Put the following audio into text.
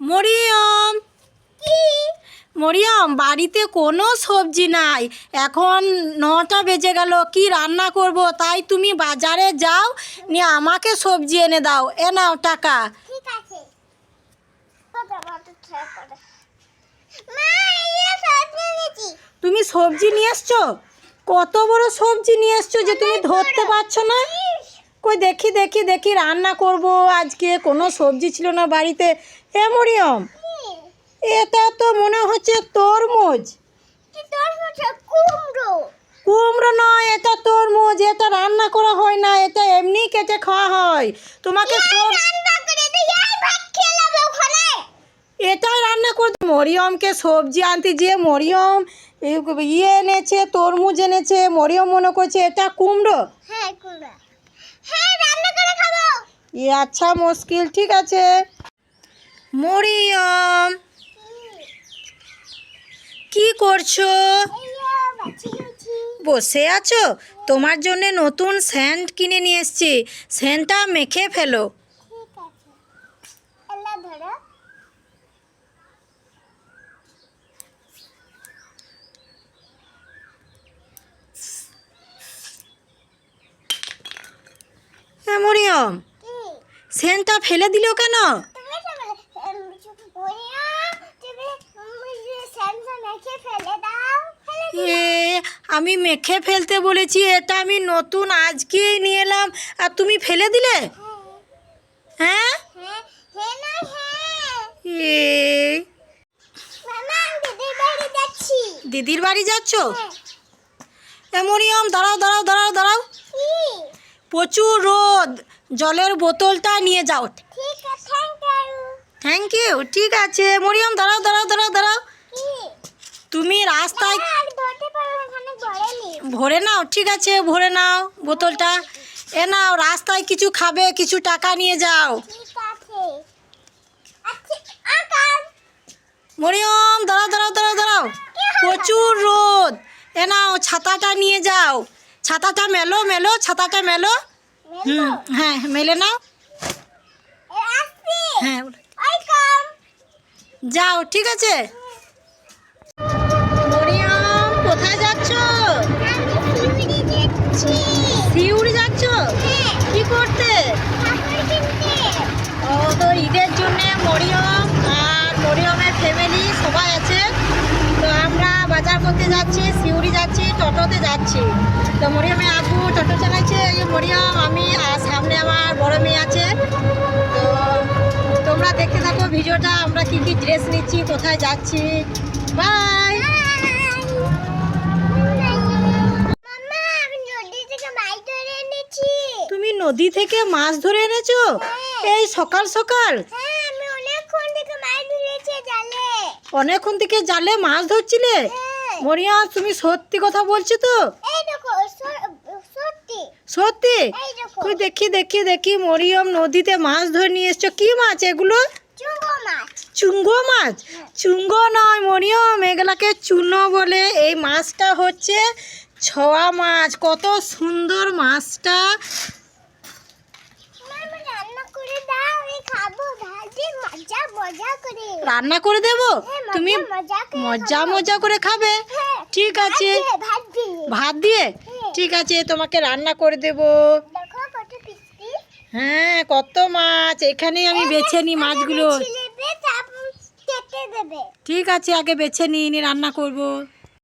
মরিয়ম। মরিয়ম বাড়িতে কোনো সবজি নাই। এখন নটা বেজে গেল কি রান্না করব? তাই তুমি বাজারে যাও নিয়ে আমাকে সবজি এনে দাও। এ নাও টাকা। তুমি সবজি নিয়ে এসছো? কত বড় সবজি নিয়ে এসছো যে তুমি ধরতে পারছ না? কই দেখি দেখি দেখি রান্না করব। আজকে কোনো সবজি ছিল না বাড়িতে। এ মরিয়ম এটা তো মনে হচ্ছে তরমুজ। কুমড়ো। নয় এটা তরমুজ। এটা রান্না করা হয় না এটা এমনি কেটে খাওয়া হয়। তোমাকে রান্না করে এটাই রান্না করতে মরিয়মকে সবজি আনতে যে মরিয়ম ইয়ে এনেছে তরমুজ এনেছে। মরিয়ম মনে করছে এটা কুমড়ো। হ্যাঁ কুমড়ো। ই আচ্ছা মুশকিল, ঠিক আছে। মরিয়ম, কি করছ? বসে আছো? তোমার জন্য নতুন স্যান্ড কিনে নিয়ে এসছি। স্যান্ডটা মেখে ফেলো ঠিক আছে এলা ধরো হ্যাঁ মরিয়ম। কি স্যান্ডটা ফেলে দিল কেন? এ আমি মেখে ফেলতে বলেছি এটা আমি নতুন আজকেই নিয়ে এলাম। আর তুমি ফেলে দিলে? হ্যাঁ? দিদির বাড়ি যাচ্ছি? হ্যাঁ। মরিয়ম দাঁড়াও দাঁড়াও দাঁড়াও দাঁড়াও। প্রচুর রোদ। জলের বোতলটা নিয়ে যাও। থ্যাংক ইউ ঠিক আছে। মরিয়াম দাঁড়াও দাঁড়াও দাঁড়াও দাঁড়াও। তুমি রাস্তায় ভরে নাও ঠিক আছে ভরে নাও বোতলটা। এ নাও রাস্তায় কিছু খাবে কিছু টাকা নিয়ে যাও। আচ্ছা মরিয়ম দাঁড়াও দাঁড়াও দাঁড়াও দাঁড়াও। প্রচুর রোদ। এ নাও ছাতাটা নিয়ে যাও। ছাতাটা মেলো মেলো ছাতাটা মেলো। হুম হ্যাঁ মেলে নাও। হ্যাঁ যাও ঠিক আছে। মরিয়ম কোথায় যাচ্ছ? সিউড়ি যাচ্ছ? হ্যাঁ। কি করতে? ও তো ঈদের জন্য মরিয়ম আর মরিয়মের ফ্যামিলি সবাই আছে তো আমরা করতে যাচ্ছি সিউড়ি যাচ্ছি টোটোতে যাচ্ছি। তো মরিয়ামে আপু টোটো চালাচ্ছে এই মরিয়াম আমি আর সামনে আমার বড় মেয়ে আছে। তো তোমরা দেখতে থাকো ভিডিওটা আমরা কি কি ড্রেস নিচ্ছি কোথায় যাচ্ছি। বাই নদী থেকে মাছ ধরে তুমি নদী থেকে মাছ ধরে এনেছো? এই সকাল সকাল? হ্যাঁ অনেকক্ষণ থেকে জালে। অনেকক্ষণ থেকে জালে মাছ ধরছিলে? হ্যাঁ মরিয়ম তুমি সত্যি কথা বলছো তো? সত্যি। এই দেখো। তুই দেখি দেখি দেখি মরিয়ম নদীতে মাছ ধরে নিয়ে এসছো। কি মাছ এগুলো? চুঙ্গো মাছ। চুঙ্গো মাছ? চুঙ্গো নয় মরিয়ম এগুলাকে চুনো বলে। এই মাছটা হচ্ছে ছোয়া মাছ। কত সুন্দর মাছটা মামা রান্না করে দাও আমি খাব ভাজি মজা মজা করে রান্না করে দেব? হ্যাঁ, তুমি মজা মজা করে খাবে? হ্যাঁ ঠিক আছে। ভাত দিয়ে, হ্যাঁ। ঠিক আছে তোমাকে রান্না করে দেব। হ্যাঁ কত মাছ। এখানেই আমি বেছে নিই মাছগুলো। ঠিক আছে আগে বেছে নিই নিয়ে রান্না করব।